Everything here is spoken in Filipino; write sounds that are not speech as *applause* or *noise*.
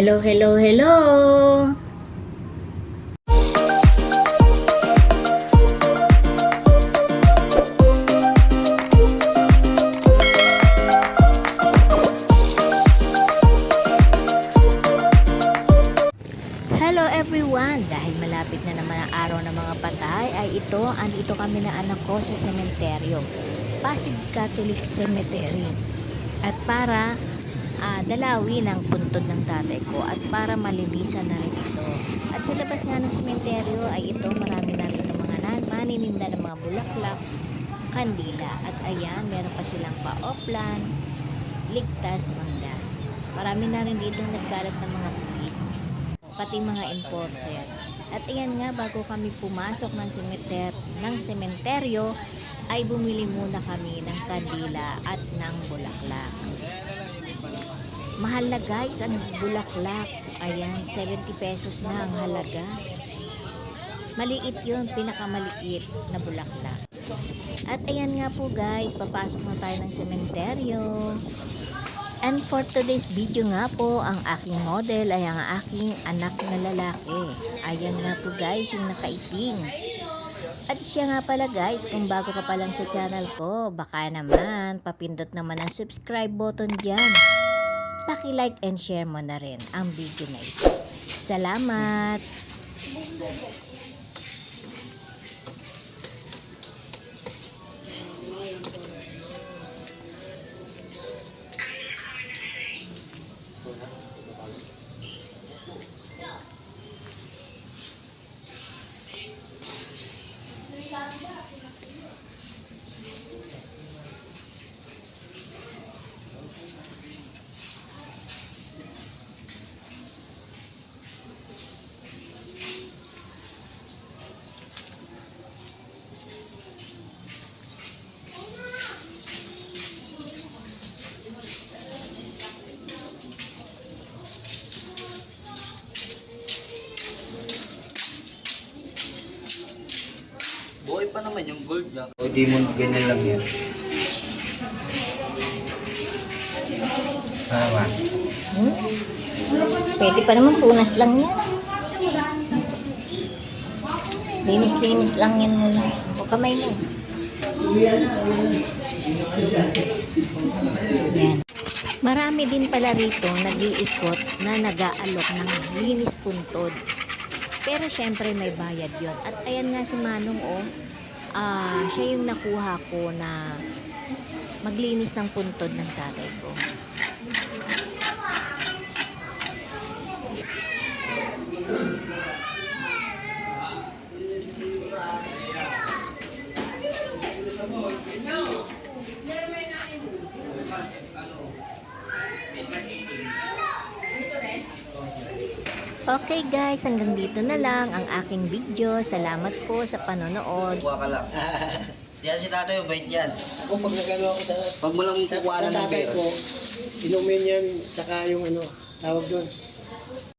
Hello, hello, hello! Hello everyone! Dahil malapit na naman ang araw ng mga patay, ay ito, andito kami na anak ko sa sementeryo. Pasig Catholic Cemetery. At para ah, dalawin ang puntod ng tatay ko at para malinisan na rin ito. At sa labas nga ng sementeryo ay ito, marami na rin mga nan manininda ng mga bulaklak, kandila. At ayan, meron pa silang paoplan, ligtas, mangdas. Marami na rin dito nagkalat ng mga pulis pati mga enforcer. At ayan nga, bago kami pumasok ng sementer ng sementeryo, ay bumili muna kami ng kandila at ng bulaklak. Mahal na guys ang bulaklak. Ayan, 70 pesos na ang halaga. Maliit yun, pinakamaliit na bulaklak. At ayan nga po guys, papasok na tayo ng sementeryo. And for today's video nga po, ang aking model ay ang aking anak na lalaki. Ayan nga po guys, yung nakaiting. At siya nga pala guys, kung bago ka pa lang sa channel ko, baka naman, papindot naman ang subscribe button dyan. Paki-like and share mo na rin ang video na ito. Salamat! Buhay pa naman yung gold niya. O di mo ganyan lang yan. Tama. Hmm? Pwede pa naman punas lang yan. Linis-linis lang yan muna. O kamay mo. Yan. Marami din pala rito nag-iikot na nag-aalok ng linis puntod. Pero syempre may bayad yon At ayan nga si Manong oh, ah, siya yung nakuha ko na maglinis ng puntod ng tatay ko. Okay guys, hanggang dito na lang ang aking video. Salamat po sa panonood. Kuha ka lang. *laughs* Yan si tatay, mabait yan. Ako pag nagano ako sa, Pag mo lang kukuha sa ng tatay ko, inumin yan, tsaka yung ano, tawag doon,